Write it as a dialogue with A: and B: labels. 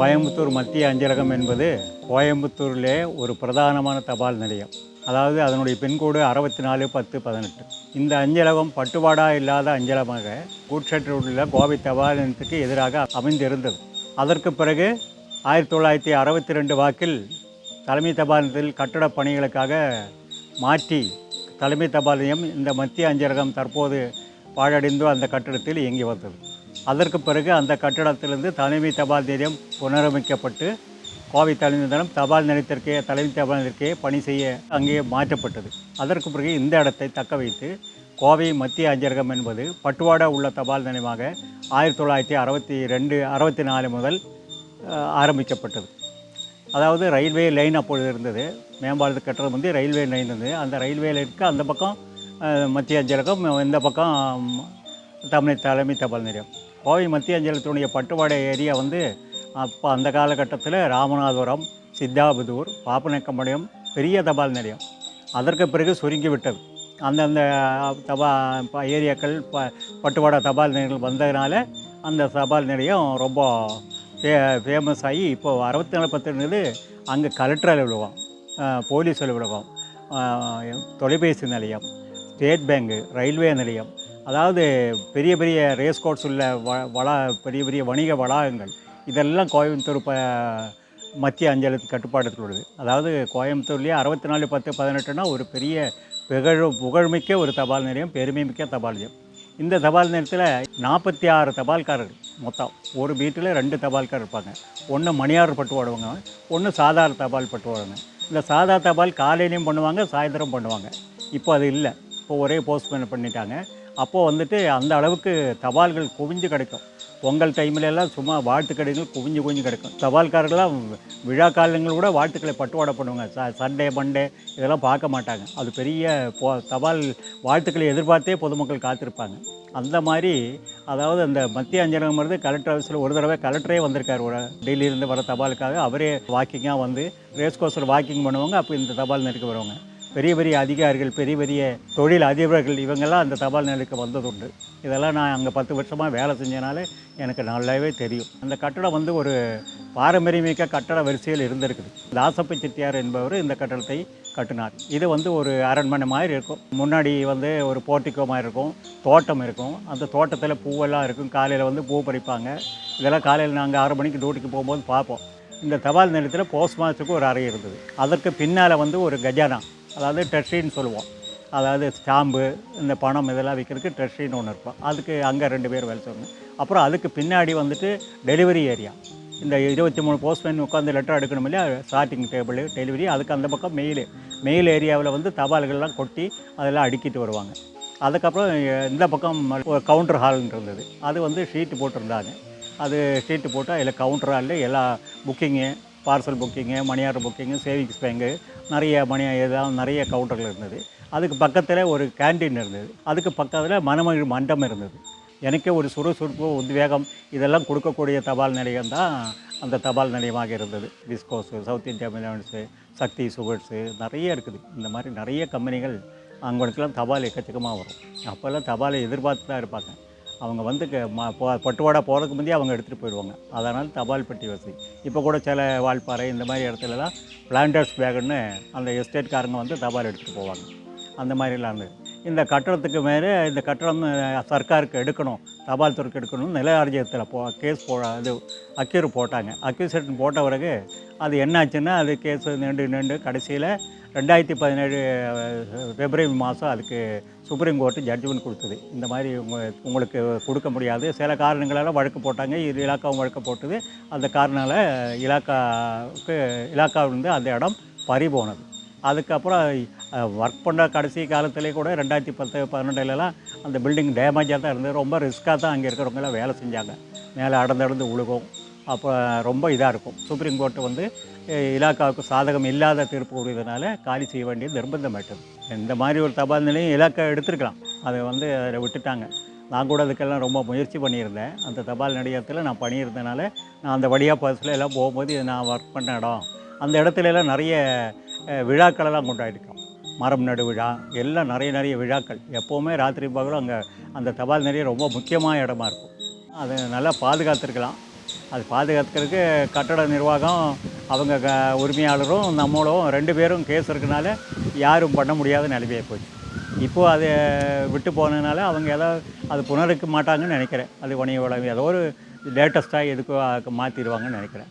A: கோயம்புத்தூர் மத்திய அஞ்சலகம் என்பது கோயம்புத்தூரிலே ஒரு பிரதானமான தபால் நிலையம். அதாவது அதனுடைய பின்கோடு அறுபத்தி நாலு பத்து பதினெட்டு. இந்த அஞ்சலகம் பட்டுவாடா இல்லாத அஞ்சலமாக கூட்சேற்றில் உள்ள கோவை தபால் நிலையத்துக்கு எதிராக அமைந்திருந்தது. அதற்கு பிறகு ஆயிரத்தி தொள்ளாயிரத்தி அறுபத்தி ரெண்டு வாக்கில் தலைமை தபால் நிலையத்தில் கட்டடப் பணிகளுக்காக மாற்றி தலைமை தபால் நிலையம் இந்த மத்திய அஞ்சலகம் தற்போது பாழடைந்து அந்த கட்டிடத்தில் இயங்கி வந்தது. அதற்கு பிறகு அந்த கட்டிடத்திலிருந்து தலைமை தபால் நிலையம் புனரமைக்கப்பட்டு கோவை தலைமை நிலையம் தபால் நிலையத்திற்கே தலைமை தபால் நிலையத்திற்கே பணி செய்ய அங்கே மாற்றப்பட்டது. அதற்கு பிறகு இந்த இடத்தை தக்க வைத்து கோவை மத்திய அஞ்சலகம் என்பது பட்டுவாடா உள்ள தபால் நிலையமாக ஆயிரத்தி தொள்ளாயிரத்தி அறுபத்தி ரெண்டு அறுபத்தி நாலு முதல் ஆரம்பிக்கப்பட்டது. அதாவது ரயில்வே லைன் அப்பொழுது இருந்தது. மேம்பாலத்து கட்டுறது வந்து ரயில்வே லைன் இருந்தது. அந்த ரயில்வே லைனுக்கு அந்த பக்கம் மத்திய அஞ்சலகம் இந்த பக்கம் தமிழ் தலைமை தபால் நிலையம். கோவை மத்திய அஞ்சலகத்தினுடைய பட்டுவாடை ஏரியா வந்து அப்போ அந்த காலகட்டத்தில் ராமநாதபுரம் சித்தாபுதூர் பாப்பநக்கம்பாளையம் பெரிய தபால் நிலையம். அதற்கு பிறகு சுருங்கி விட்டது அந்தந்த தபா ப- ஏரியாக்கள் ப பட்டுவாடா தபால் நிலையங்கள் வந்ததுனால அந்த தபால் நிலையம் ரொம்ப ஃபே ஃபேமஸ் ஆகி இப்போது அறுபத்தி நாலு பத்துங்கிறது அங்கே கலெக்டர் அலுவலகம் போலீஸ் அலுவலகம் தொலைபேசி நிலையம் ஸ்டேட் பேங்கு ரயில்வே நிலையம் அதாவது பெரிய பெரிய ரேஸ் கோர்ஸ் உள்ள வ வளா பெரிய பெரிய வணிக வளாகங்கள். இதெல்லாம் கோயம்புத்தூர் ப மத்திய அஞ்சலத்து கட்டுப்பாட்டத்தில் உள்ளது. அதாவது கோயம்புத்தூர்லேயே அறுபத்தி நாலு பத்து பதினெட்டுனா ஒரு பெரிய புகழ் புகழ்மிக்க ஒரு தபால் நிலையம் பெருமைமிக்க தபால் நிலையம். இந்த தபால் நிலையத்தில் நாற்பத்தி ஆறு தபால்காரர்கள் மொத்தம். ஒரு வீட்டில் ரெண்டு தபால்காரர் இருப்பாங்க. ஒன்று மணியார் பட்டு ஓடுவாங்க ஒன்று சாதாரண தபால் பட்டு ஓடுவாங்க இந்த சாதா தபால் காலையிலையும் பண்ணுவாங்க சாயந்தரம் பண்ணுவாங்க. இப்போ அது இல்லை. இப்போ ஒரே போஸ்ட்மேன் பண்ணிட்டாங்க. அப்போது வந்துட்டு அந்த அளவுக்கு தபால்கள் குவிஞ்சு கிடைக்கும். பொங்கல் டைம்லெல்லாம் சும்மா வாழ்த்து கடைகள் குவிஞ்சு குவிஞ்சு கிடைக்கும். தபால்காரர்கள்லாம் விழா காலங்கள் கூட வாழ்த்துக்களை பட்டுவாடை பண்ணுவாங்க ச சண்டே மண்டே இதெல்லாம் பார்க்க மாட்டாங்க. அது பெரிய போ தபால் வாழ்த்துக்களை எதிர்பார்த்தே பொதுமக்கள் காத்திருப்பாங்க. அந்த மாதிரி அதாவது அந்த மத்திய அஞ்சலகம் வந்து கலெக்டர் ஆஃபீஸில் ஒரு தடவை கலெக்டரே வந்திருக்கார். ஒரு டெல்லியிலேருந்து வர தபாலுக்காக. அவரே வாக்கிங்காக வந்து ரேஸ் கோர்ஸில் வாக்கிங் பண்ணுவாங்க. அப்போ இந்த தபால் நெருக்க வருவாங்க. பெரிய பெரிய அதிகாரிகள் பெரிய பெரிய தொழில் அதிபர்கள் இவங்கெல்லாம் அந்த தபால் நிலைக்கு வந்ததுண்டு. இதெல்லாம் நான் அங்கே பத்து வருஷமாக வேலை செஞ்சனால எனக்கு நல்லாவே தெரியும். அந்த கட்டடம் வந்து ஒரு பாரம்பரியமிக்க கட்டட வரிசையில் இருந்திருக்குது. தாசப்ப செட்டியார் என்பவர் இந்த கட்டடத்தை கட்டினார். இது வந்து ஒரு அரண்மனை மாதிரி இருக்கும். முன்னாடி வந்து ஒரு போர்ட்டிக்கோமாக மாதிரி இருக்கும். தோட்டம் இருக்கும். அந்த தோட்டத்தில் பூவெல்லாம் இருக்கும். காலையில் வந்து பூ பறிப்பாங்க. இதெல்லாம் காலையில் நாங்கள் ஆறு மணிக்கு டியூட்டிக்கு போகும்போது பார்ப்போம். இந்த தபால் நிலையத்தில் போஸ்ட் மாஸ்டருக்கு ஒரு அறை இருந்தது. அதற்கு பின்னால் வந்து ஒரு கஜானா. அதாவது ட்ரெஷரின்னு சொல்லுவோம். அதாவது ஸ்டாம்பு இந்த பணம் இதெல்லாம் விற்கிறதுக்கு ட்ரெஷரின்னு ஒன்று இருக்கும். அதுக்கு அங்கே ரெண்டு பேர் வேலை செய்வாங்க. அப்புறம் அதுக்கு பின்னாடி வந்துட்டு டெலிவரி ஏரியா. இந்த இருபத்தி மூணு போஸ்ட்மேன் உட்காந்து லெட்டர் எடுக்கணும் இல்லையா? ஸ்டார்டிங் டேபிள் டெலிவரி அதுக்கு அந்த பக்கம் மெயில் மெயில் ஏரியாவில் வந்து தபால்கள்லாம் கொட்டி அதெல்லாம் அடுக்கிட்டு வருவாங்க. அதுக்கப்புறம் இந்த பக்கம் ஒரு கவுண்டர் ஹால்னு இருந்தது. அது வந்து ஷீட்டு போட்டிருந்தாங்க. அது ஷீட்டு போட்டால் அதில் கவுண்டர் ஹாலில் எல்லா booking parcel booking money order booking savings bank நிறைய மணி இதெல்லாம் நிறைய கவுண்டர்கள் இருந்தது. அதுக்கு பக்கத்தில் ஒரு கேண்டீன் இருந்தது. அதுக்கு பக்கத்தில் மனமகிழ் மண்டம் இருந்தது. எனக்கே ஒரு சுறுசுறுப்பு உத்வேகம் இதெல்லாம் கொடுக்கக்கூடிய தபால் நிலையம் தான் அந்த தபால் நிலையமாக இருந்தது. விஸ்கோஸு சவுத் இந்தியா மிலான்ஸு சக்தி சுகர்ஸு நிறைய இருக்குது. இந்த மாதிரி நிறைய கம்பெனிகள் அவங்களுக்கெல்லாம் தபால் எக்கச்சக்கமாக வரும். அப்போல்லாம் தபாலை எதிர்பார்த்து தான் இருப்பாங்க. அவங்க வந்து க- ம- பட்டுவாடா போகிறதுக்கு முந்தைய அவங்க எடுத்துகிட்டு போயிடுவாங்க. அதனால் தபால் பெட்டி வசதி. இப்போ கூட சில வால்பாறை இந்த மாதிரி இடத்துலலாம் பிளான்டர்ஸ் பேகுன்னு அந்த எஸ்டேட்காரங்க வந்து தபால் எடுத்துகிட்டு போவாங்க. அந்த மாதிரிலாம் இருந்தது இந்த கட்டடத்துக்கு மேலே இந்த கட்டடம் சர்க்காருக்கு எடுக்கணும் தபால் துறைக்கு எடுக்கணும்னு நில ஆர்ஜியத்தில் போ கேஸ் போ இது அக்யூர் போட்டாங்க. அக்யூசேஷன் போட்ட பிறகு அது என்னாச்சுன்னா அது கேஸ் நீண்டு நீண்டு கடைசியில் ரெண்டாயிரத்தி பதினேழு பிப்ரவரி மாதம் அதுக்கு சுப்ரீம் கோர்ட்டு ஜட்ஜ்மெண்ட் கொடுத்தது. இந்த மாதிரி உங்க உங்களுக்கு கொடுக்க முடியாது. சில காரணங்களால் வழக்கு போட்டாங்க. இது இலாக்காவும் வழக்கு போட்டது. அந்த காரணால இலாக்காவுக்கு இலாக்காவிலிருந்து அந்த இடம் பறி போனது அதுக்கப்புறம் ஒர்க் பண்ண கடைசி காலத்திலே கூட ரெண்டாயிரத்தி பத்து பன்னெண்டுலலாம் அந்த பில்டிங் டேமேஜாக தான் இருந்தது. ரொம்ப ரிஸ்க்காக தான் அங்கே இருக்கிறவங்கெல்லாம் வேலை செஞ்சாங்க. மேலே அடந்து அடந்து உழுகும். அப்போ ரொம்ப இதாக இருக்கும். சுப்ரீம் கோர்ட்டு வந்து இலாக்காவுக்கு சாதகம் இல்லாத தீர்ப்பு கூறியதுனால காலி செய்ய வேண்டியது நிர்பந்தமாயிட்டது இந்த மாதிரி ஒரு தபால் நிலையம் இலாக்கா எடுத்திருக்கலாம். அதை வந்து அதில் விட்டுட்டாங்க. நான் கூட அதுக்கெல்லாம் ரொம்ப முயற்சி பண்ணியிருந்தேன். அந்த தபால் நிலையத்தில் நான் பண்ணியிருந்தனால நான் அந்த வழியாக பஸ்ஸில் எல்லாம் போகும்போது நான் ஒர்க் பண்ண இடம். அந்த இடத்துல எல்லாம் நிறைய விழாக்களெல்லாம் கொண்டாடிருக்கேன் மரம் நடு விழா எல்லாம் நிறைய நிறைய விழாக்கள். எப்போவுமே ராத்திரி பகலும் அங்கே அந்த தபால் நிலையம் ரொம்ப முக்கியமான இடமா இருக்கும். அது நல்லா பாதுகாத்துருக்கலாம். அது பாதுகாத்துக்கிறதுக்கு கட்டட நிர்வாகம் அவங்க க உரிமையாளரும் நம்மளும் ரெண்டு பேரும் கேஸ் இருக்கனால யாரும் பண்ண முடியாத நிலைமையாக போச்சு. இப்போது அது விட்டு போனதுனால அவங்க ஏதோ அது புணர்க்க மாட்டாங்கன்னு நினைக்கிறேன். அது வணிக வளம் ஏதோ ஒரு லேட்டஸ்ட்டாக எதுக்கு மாற்றிடுவாங்கன்னு நினைக்கிறேன்.